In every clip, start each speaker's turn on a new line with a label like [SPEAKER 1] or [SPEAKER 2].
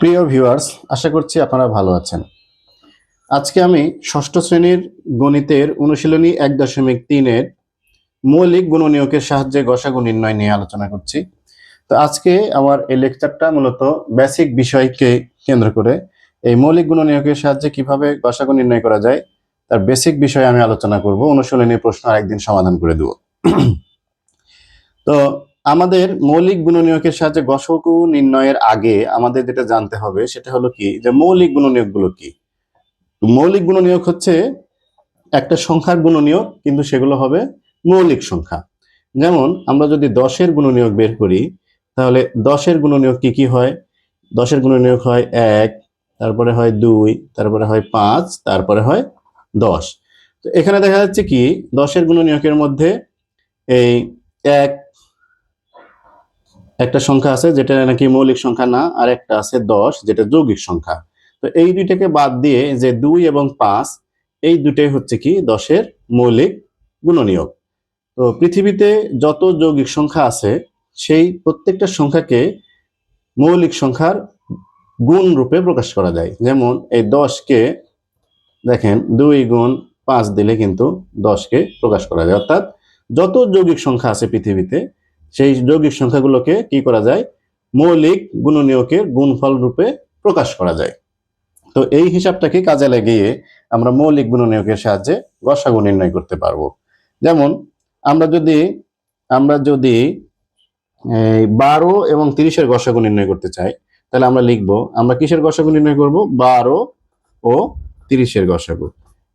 [SPEAKER 1] প্রিয় ভিউয়ার্স, আশা করছি আপনারা ভালো আছেন। আজকে আমি ষষ্ঠ শ্রেণির গণিতের অনুশীলনী এক দশমিক তিনের মৌলিক গুণনীয়কের সাহায্যে গসাগু নির্ণয় নিয়ে আলোচনা করছি। তো আজকে আমার এই লেকচারটা মূলত বেসিক বিষয়কে কেন্দ্র করে এই মৌলিক গুণনীয়কের সাহায্যে কীভাবে গসাগু নির্ণয় করা যায়, তার বেসিক বিষয়ে আমি আলোচনা করব। অনুশীলনী প্রশ্ন আরেকদিন সমাধান করে দেব। তো আমাদের মৌলিক গুণনীয়কের সাহায্যে গসাগু নির্ণয়ের আগে আমাদের যেটা জানতে হবে সেটা হলো কি? যে মৌলিক গুণনীয়কগুলো কি? মৌলিক গুণনীয়ক হচ্ছে একটা সংখ্যার গুণনীয়ক, কিন্তু সেগুলো হবে মৌলিক সংখ্যা। যেমন আমরা যদি দশের গুণনীয়ক বের করি, তাহলে দশের গুণনীয়ক কি কি হয়? দশের গুণনীয়ক হয় এক, তারপরে হয় দুই, তারপরে হয় পাঁচ, তারপরে হয় দশ। তো এখানে দেখা যাচ্ছে কি, দশের গুণনীয়কের মধ্যে এই এক একটা সংখ্যা আছে যেটা নাকি মৌলিক সংখ্যা না, আর একটা আছে দশ, যেটা যৌগিক সংখ্যা। তো এই দুইটাকে বাদ দিয়ে যে দুই এবং পাঁচ, এই দুটাই হচ্ছে কি দশের মৌলিক গুণনীয়ক। তো পৃথিবীতে যত যৌগিক সংখ্যা আছে, সেই প্রত্যেকটা সংখ্যাকে মৌলিক সংখ্যার গুণ রূপে প্রকাশ করা যায়। যেমন এই দশকে দেখেন দুই গুণ পাঁচ দিলে কিন্তু দশকে প্রকাশ করা যায়। অর্থাৎ যত যৌগিক সংখ্যা আছে পৃথিবীতে সেই যৌগিক সংখ্যাগুলোকে কি করা যায়? মৌলিক গুণনীয়কের গুণফল রূপে প্রকাশ করা যায়। তো এই হিসাবটাকে কাজে লাগিয়ে আমরা মৌলিক গুণনীয়কের সাহায্যে গসাগু নির্ণয় করতে পারব। যেমন, আমরা যদি আমরা যদি বারো এবং তিরিশের গসাগু নির্ণয় করতে চাই, তাহলে আমরা লিখব, আমরা কিসের গসাগু নির্ণয় করব? বারো ও তিরিশের গসাগু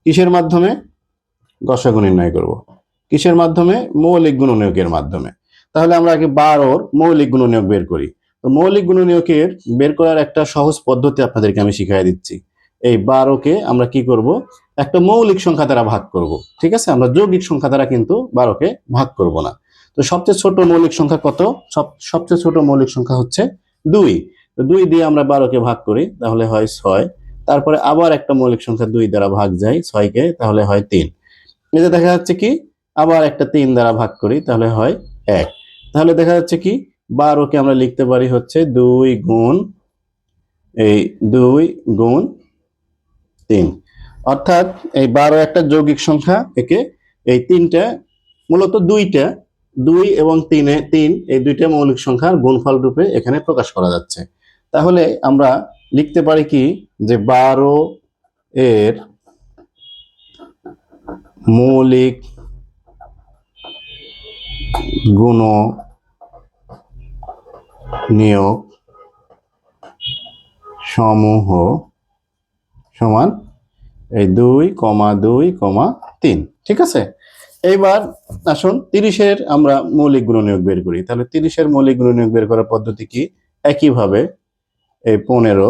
[SPEAKER 1] কিসের মাধ্যমে? গসাগু নির্ণয় করব। কিসের মাধ্যমে? মৌলিক গুণনীয়কের মাধ্যমে। তাহলে আমরা আগে বারোর মৌলিক গুণনীয়ক বের করি। তো মৌলিক গুণনীয়কের বের করার একটা সহজ পদ্ধতি আপনাদেরকে আমি শিখিয়ে দিচ্ছি। এই বারোকে আমরা কি করব? একটা মৌলিক সংখ্যা দ্বারা ভাগ করব, ঠিক আছে? আমরা যৌগিক সংখ্যা দ্বারা কিন্তু বারোকে ভাগ করব না। তো সবচেয়ে ছোট মৌলিক সংখ্যা কত? সব, সবচেয়ে ছোট মৌলিক সংখ্যা হচ্ছে দুই। তো দুই দিয়ে আমরা বারোকে ভাগ করি, তাহলে হয় ছয়। তারপরে আবার একটা মৌলিক সংখ্যা দুই দ্বারা ভাগ যায় ছয়কে, তাহলে হয় তিন। এতে দেখা যাচ্ছে কি? আবার একটা তিন দ্বারা ভাগ করি, তাহলে হয় এক। তাহলে দেখা যাচ্ছে কি? বারোকে আমরা লিখতে পারি হচ্ছে দুই গুণ এই দুই গুণ তিন। অর্থাৎ এই বারো একটা যৌগিক সংখ্যা, একে এই তিনটা মূলত দুইটা, দুই এবং তিনে, তিন, এই দুইটা মৌলিক সংখ্যার গুণফল রূপে এখানে প্রকাশ করা যাচ্ছে। তাহলে আমরা লিখতে পারি কি? যে বারো এর মৌলিক গুণ নিয়োগ সমূহ সমান এই দুই কমা দুই কমা তিন। ঠিক আছে? এইবার আসুন তিরিশের আমরা মৌলিক গুণনীয়ক বের করি। তাহলে তিরিশের মৌলিক গুণনীয়ক বের করার পদ্ধতি কি? একইভাবে এই পনেরো।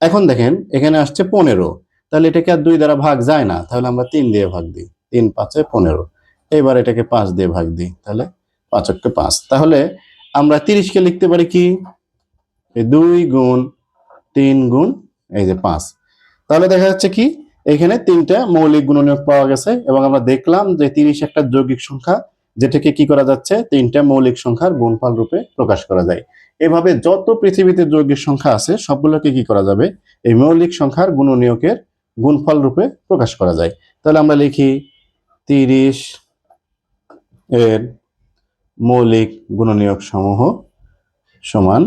[SPEAKER 1] এখন দেখেন, এখানে আসছে পনেরো। তাহলে এটাকে আর দুই দ্বারা ভাগ যায় না। তাহলে আমরা তিন দিয়ে ভাগ দিই। তিন পাঁচে পনেরো। এবার এটাকে পাঁচ দিয়ে ভাগ দিই। তাহলে পাঁচ একটা পাঁচ। তাহলে আমরা তিরিশকে লিখতে পারি কি? দুই গুণ তিন গুণ এই যে পাঁচ। তাহলে দেখা যাচ্ছে কি, এখানে তিনটা মৌলিক গুণনীয়ক পাওয়া গেছে এবং আমরা দেখলাম যে তিরিশ একটা যৌগিক সংখ্যা, যেটাকে কি করা যাচ্ছে? তিনটা মৌলিক সংখ্যার গুণফল রূপে প্রকাশ করা যায়। এভাবে যত পৃথিবীতে যৌগিক সংখ্যা আছে, সবগুলোকে কি করা যাবে? এই মৌলিক সংখ্যার গুণনীয়কের গুণফল রূপে প্রকাশ করা যায়। তাহলে আমরা লিখি তিরিশ এর মৌলিক গুণনীয়ক সমূহ সমান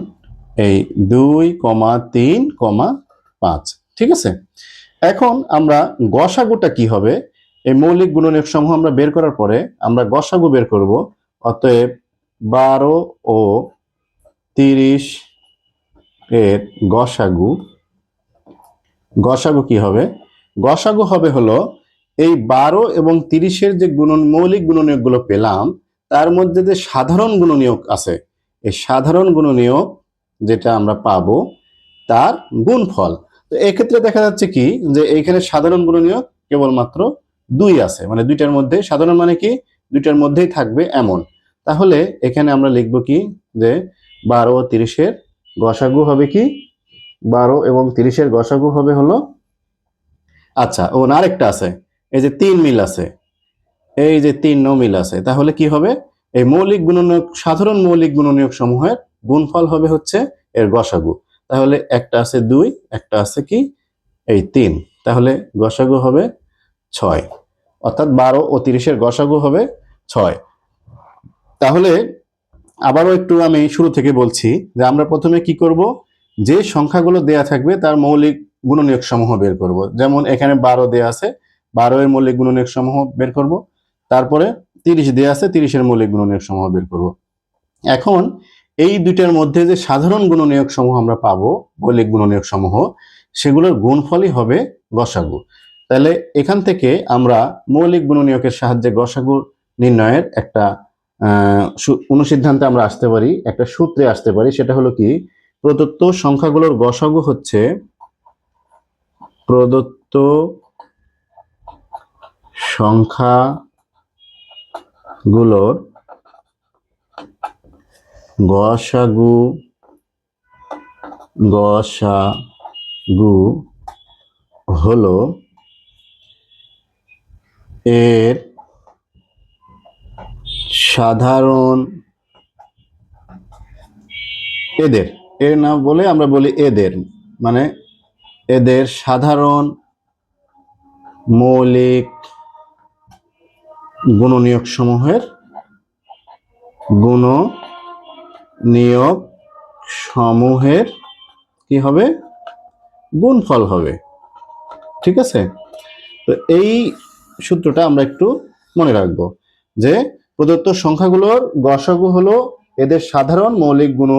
[SPEAKER 1] এই দুই কমা তিন কমা পাঁচ। ঠিক আছে? এখন আমরা গসাগুটা কি হবে? এই মৌলিক গুণনীয়ক সমূহ আমরা বের করার পরে আমরা গসাগু বের করব। অতএব বারো ও তিরিশ এর গসাগু। গসাগু কি হবে? গসাগু হবে হলো এই বারো এবং তিরিশের যে গুণ মৌলিক গুণনীয়কগুলো পেলাম তার মধ্যে যে সাধারণ গুণনীয়ক আছে, এই সাধারণ গুণনীয়ক যেটা আমরা পাবো, তার গুণফল। তো এক্ষেত্রে দেখা যাচ্ছে কি যে এইখানে সাধারণ গুণনীয়ক কেবলমাত্র দুই আছে মানে দুইটার মধ্যে, সাধারণ মানে কি? দুইটার মধ্যেই থাকবে এমন। তাহলে এখানে আমরা লিখব কি যে বারো ও তিরিশের গসাগু হবে কি? বারো এবং তিরিশের গসাগু হবে হলো আচ্ছা ও আরেকটা আছে, এই যে তিন মিল আছে। এই যে তিন ন মিল আছে, তাহলে কি হবে? এই মৌলিক গুণনীয়ক, সাধারণ মৌলিক গুণনীয়ক সমূহের গুণফল হবে হচ্ছে এর গসাগু। তাহলে একটা আছে দুই, একটা আছে কি? এই তিন। তাহলে গসাগু হবে ছয়। অর্থাৎ বারো ও তিরিশের গসাগু হবে ছয়। তাহলে আবারও একটু আমি শুরু থেকে বলছি যে আমরা প্রথমে কি করব? যে সংখ্যাগুলো দেয়া থাকবে তার মৌলিক গুণনীয়ক সমূহ বের করব। যেমন এখানে বারো দেয়া আছে, বারো এর মৌলিক গুণনীয়ক সমূহ বের করব। তারপরে তিরিশ দেয়া আছে, তিরিশের মৌলিক গুণনীয়ক সমূহ বের করব। এখন এই দুইটার মধ্যে যে সাধারণ গুণনীয়ক সমূহ আমরা পাবো, মৌলিক গুণনীয়ক সমূহ, সেগুলোর গুণফলই হবে গসাগু। তাহলে এখান থেকে আমরা মৌলিক গুণনীয়কের সাহায্যে গসাগু নির্ণয়ের একটা অনুসিদ্ধান্তে আমরা আসতে পারি, একটা সূত্রে আসতে পারি, সেটা হলো কি, প্রদত্ত সংখ্যাগুলোর গসাগু হচ্ছে প্রদত্ত সংখ্যাগুলোর গসাগু গসাগু হলো এর সাধারণ এদের। এর নাম বলে আমরা বলি এদের মানে এদের সাধারণ মৌলিক গুণনীয়ক সমূহের গুণ নিয়োগ সমূহের কি হবে? গুণফল হবে। ঠিক আছে? তো এই সূত্রটা আমরা একটু মনে রাখব যে প্রদত্ত সংখ্যাগুলোর গসাগু হলো এদের সাধারণ মৌলিক গুণ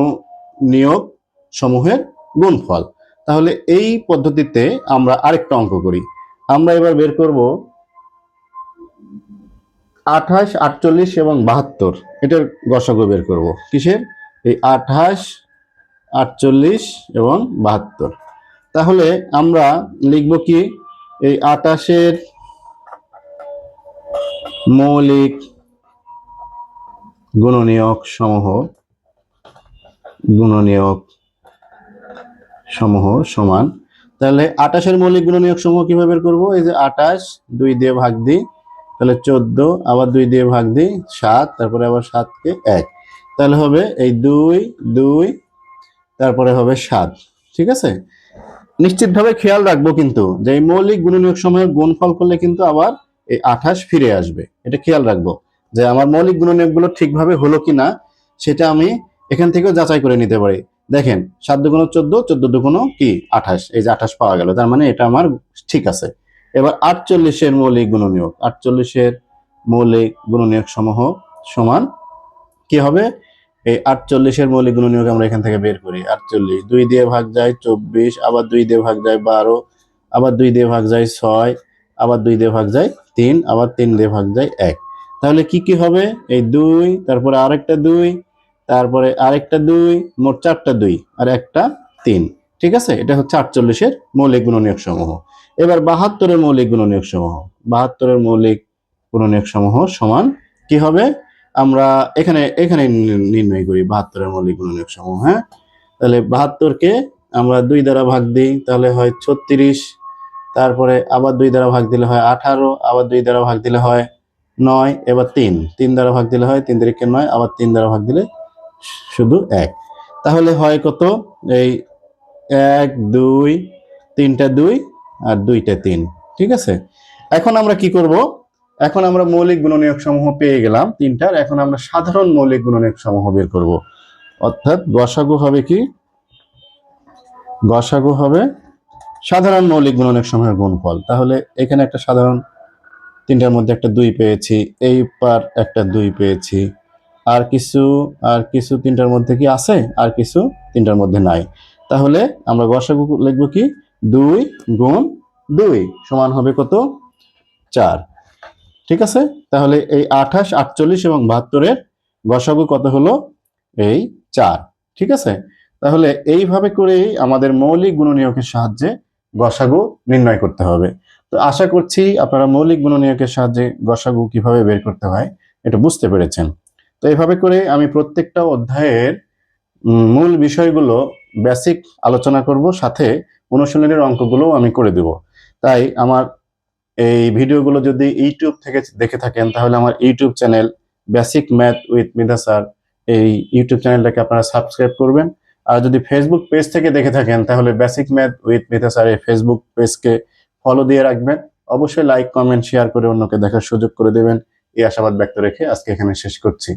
[SPEAKER 1] নিয়োগ সমূহের গুণফল। তাহলে এই পদ্ধতিতে আমরা আরেকটা অঙ্ক করি। আমরা এবার বের করব আঠাশ, আটচল্লিশ এবং বাহাত্তর। এটার গসাগু বের করব। কিসের? এই আঠাশ, আটচল্লিশ এবং বাহাত্তর। তাহলে আমরা লিখব কি? এই আটাশের মৌলিক গুণনীয়ক সমূহ গুণনীয়ক সমূহ সমান। তাহলে আটাশের মৌলিক গুণনীয়ক সমূহ কীভাবে বের করব? এই যে আটাশ দুই দিয়ে ভাগ দিই তাহলে চোদ্দ, আবার দুই দিয়ে ভাগ দিই, সাত, তারপরে আবার সাতকে এক। তাহলে হবে এই দুই দুই, তারপরে হবে সাত, ঠিক আছে? নিশ্চিতভাবে খেয়াল রাখব কিন্তু যে এই মৌলিক গুণনীয়ক সময়ের গুণফল করলে কিন্তু আবার এই আঠাশ ফিরে আসবে। এটা খেয়াল রাখব যে আমার মৌলিক গুণনীয়কগুলো ঠিকভাবে হলো কিনা, সেটা আমি এখান থেকেও যাচাই করে নিতে পারি। দেখেন, সাত দুগুণ চোদ্দ চোদ্দ দুগুণ কি? আঠাশ। এই যে আঠাশ পাওয়া গেল, তার মানে এটা আমার ঠিক আছে। এবার আটচল্লিশের মৌলিক গুণনীয়ক, আটচল্লিশের মৌলিক গুণনীয়ক সমূহ সমান কি হবে? এই আটচল্লিশের মৌলিক গুণনীয়ক আমরা এখান থেকে বের করি, আটচল্লিশ। দুই দিয়ে ভাগ যায় চব্বিশ, আবার দুই দিয়ে ভাগ যায় বারো, আবার দুই দিয়ে ভাগ যায় ছয়, আবার দুই দিয়ে ভাগ যায় তিন, আবার তিন দিয়ে ভাগ যায় এক। তাহলে কি কি হবে? এই দুই, তারপরে আরেকটা দুই, তারপরে আরেকটা দুই, মোট চারটা দুই, আর একটা তিন। ঠিক আছে? এটা হচ্ছে আটচল্লিশের মৌলিক গুণনীয়ক সমূহ। এবার বাহাত্তরের মৌলিক গুণনীয়ক সমূহ। বাহাত্তরের মৌলিক গুণনীয়ক সমূহ সমান কি হবে? আমরা এখানে এখানে নির্ণয় করি বাহাত্তরের মৌলিক গুণনীয়ক সমূহ হ্যাঁ? তাহলে বাহাত্তরকে আমরা দুই দ্বারা ভাগ দিই, তাহলে হয় ছত্রিশ, তারপরে আবার দুই দ্বারা ভাগ দিলে হয় আঠারো, আবার দুই দ্বারা ভাগ দিলে হয় নয়, এবার তিন। তিন দ্বারা ভাগ দিলে হয় তিন তারিখে নয়, আবার তিন দ্বারা ভাগ দিলে শুধু এক। তাহলে হয় কত? এই এক, দুই, তিনটা দুই আর দুইটা তিন, ঠিক আছে? এখন আমরা কি করব? এখন আমরা মৌলিক গুণনীয়ক সমূহ পেয়ে গেলাম তিনটার। এখন আমরা সাধারণ মৌলিক গুণনীয়ক সমূহ বের করব। অর্থাৎ গসাগু হবে কি? গসাগু হবে সাধারণ মৌলিক গুণনীয়ক সমূহের গুণফল। তাহলে এখানে একটা সাধারণ তিনটার মধ্যে একটা দুই পেয়েছি, এই পার একটা দুই পেয়েছি। আর কিছু আর কিছু তিনটার মধ্যে কি আছে? আর কিছু তিনটার মধ্যে নাই। তাহলে আমরা গসাগু লিখব কি? দুই গুণ দুই সমান হবে কত? চার। ঠিক আছে? তাহলে এই আঠাশ, আটচল্লিশ এবং বাহাত্তরের গসাগু কত হলো? এই চার। ঠিক আছে? তাহলে এইভাবে করেই আমাদের মৌলিক গুণনীয়কের সাহায্যে গসাগু নির্ণয় করতে হবে। তো আশা করছি আপনারা মৌলিক গুণনীয়কের সাহায্যে গসাগু কীভাবে বের করতে হয়, এটা বুঝতে পেরেছেন। তো এইভাবে করে আমি প্রত্যেকটা অধ্যায়ের মূল বিষয়গুলো বেসিক আলোচনা করব, সাথে অনুশীলনের অঙ্কগুলো আমি করে দেব। তাই আমার এই ভিডিওগুলো যদি ইউটিউব থেকে দেখে থাকেন, তাহলে আমার YouTube channel basic math with Midha sir এই ইউটিউব চ্যানেলটাকে আপনারা সাবস্ক্রাইব করবেন। আর যদি ফেসবুক পেজ থেকে দেখে থাকেন, তাহলে basic math with Mita sir এই ফেসবুক পেজকে ফলো দিয়ে রাখবেন। অবশ্যই লাইক কমেন্ট শেয়ার করে অন্যকে দেখার সুযোগ করে দেবেন। এই আশাবাদ ব্যক্ত রেখে আজকে এখানে শেষ করছি।